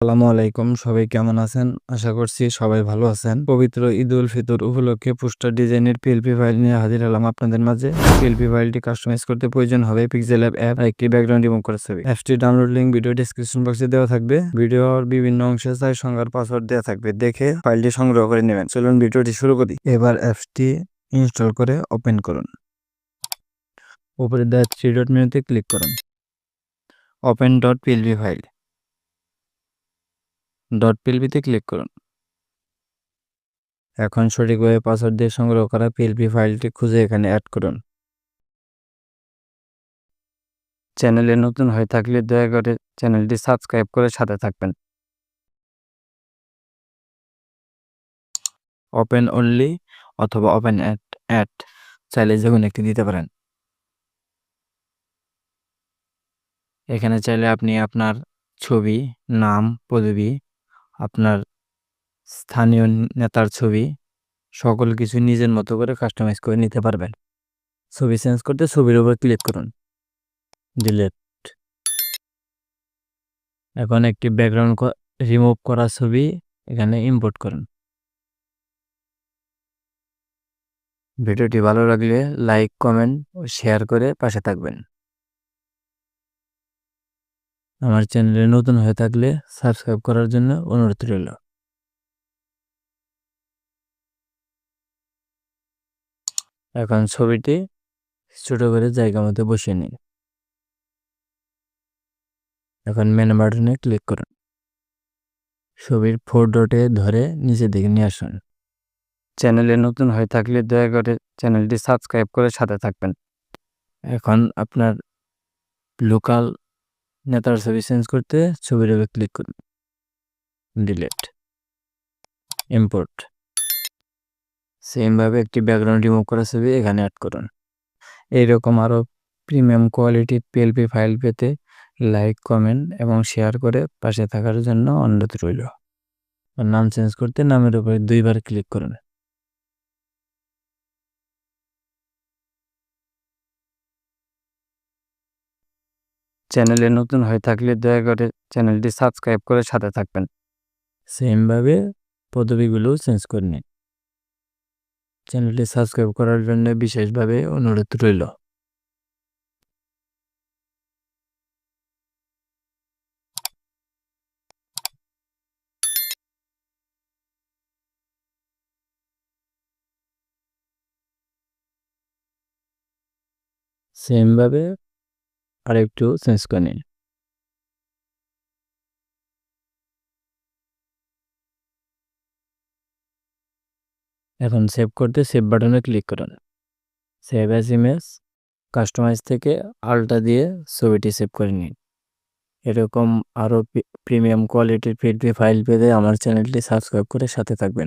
আসসালামু আলাইকুম, সবাই কেমন আছেন? আশা করছি সবাই ভালো আছেন। পবিত্র ঈদ উল ফিতর উপলক্ষে পোস্টার ডিজাইনের পিএলপি ফাইল নিয়ে হাজির হলাম আপনাদের মাঝে। পিএলপি ফাইলটি কাস্টমাইজ করতে প্রয়োজন হবে পিক্সেল অ্যাপ অ্যাপ একটি ব্যাকগ্রাউন্ড রিমুভ করা ছবি। অ্যাপটি ডাউনলোড লিঙ্ক ভিডিও ডিসক্রিপশন বক্সে দেওয়া থাকবে। ভিডিওর বিভিন্ন অংশে চাই সংখ্যার পাসওয়ার্ড দেওয়া থাকবে। দেখে ফাইলটি সংগ্রহ করে নেবেন। চলুন ভিডিওটি শুরু করি। এবার অ্যাপসটি ইনস্টল করে ওপেন করুন। উপরে দেওয়া থ্রি ডট মেনুতে ক্লিক করুন। Open dot PLP file dot পিএলপিতে click করুন। এখন সঠিকভাবে পাসওয়ার্ড দিয়ে সংগ্রহ করা পিএলপি ফাইলটি খুঁজে এখানে অ্যাড করুন। চ্যানেলে নতুন হয়ে থাকলে দয়া করে চ্যানেলটি সাবস্ক্রাইব করে সাথে থাকবেন। ওপেন অনলি অথবা ওপেন অ্যাট অ্যাট চাইলে যে একটি দিতে পারেন। এখানে চাইলে আপনি আপনার ছবি, নাম, পদবি আপনার স্থানীয় নেতার ছবি, সকল কিছু নিজের মতো করে কাস্টমাইজ করে নিতে পারবেন। ছবি চেঞ্জ করতে ছবির উপর ক্লিক করুন। ডিলেট এখন একটি ব্যাকগ্রাউন্ড রিমুভ করা ছবি এখানে ইম্পোর্ট করুন। ভিডিওটি ভালো লাগলে লাইক কমেন্ট ও শেয়ার করে পাশে থাকবেন। আমার চ্যানেলে নতুন হয়ে থাকলে সাবস্ক্রাইব করার জন্য অনুরোধ রইল। এখন ছবিটি ছোট করে জায়গা মতো বসিয়ে নিন। এখন মেন বাটনে ক্লিক করুন। ছবির ফোর ডটে ধরে নিচে দিকে নিয়ে আসুন। চ্যানেলে নতুন হয়ে থাকলে দয়া করে চ্যানেলটি সাবস্ক্রাইব করে সাথে থাকবেন। এখন আপনার লোকাল নেতার ছবি চেঞ্জ করতে ছবির উপর ক্লিক করুন। ডিলেট ইম্পোর্ট সেমভাবে একটি ব্যাকগ্রাউন্ড রিমুভ করা ছবি এখানে অ্যাড করুন। এইরকম আরও প্রিমিয়াম কোয়ালিটির পিএলপি ফাইল পেতে লাইক কমেন্ট এবং শেয়ার করে পাশে থাকার জন্য অনুরোধ রইল। নাম চেঞ্জ করতে নামের উপরে দুইবার ক্লিক করুন। চ্যানেলে নতুন হয়ে থাকলে দয়া করে চ্যানেলটি সাবস্ক্রাইব করে সাথে থাকবেন। সেমভাবে পদবিগুলোও চেঞ্জ করে নিন। চ্যানেলটি সাবস্ক্রাইব করার জন্য বিশেষভাবে অনুরোধ রইল। সেমভাবে আরেকটু চেঞ্জ করে নিন এখন সেভ করতে সেভ বাটনে ক্লিক করুন। সেভ অ্যাজ ইমেজ কাস্টমাইজ থেকে আলটা দিয়ে ছবিটি সেভ করে নিন। এরকম আরও প্রিমিয়াম কোয়ালিটির পিডিএফ ফাইল পেতে আমার চ্যানেলটি সাবস্ক্রাইব করে সাথে থাকবেন।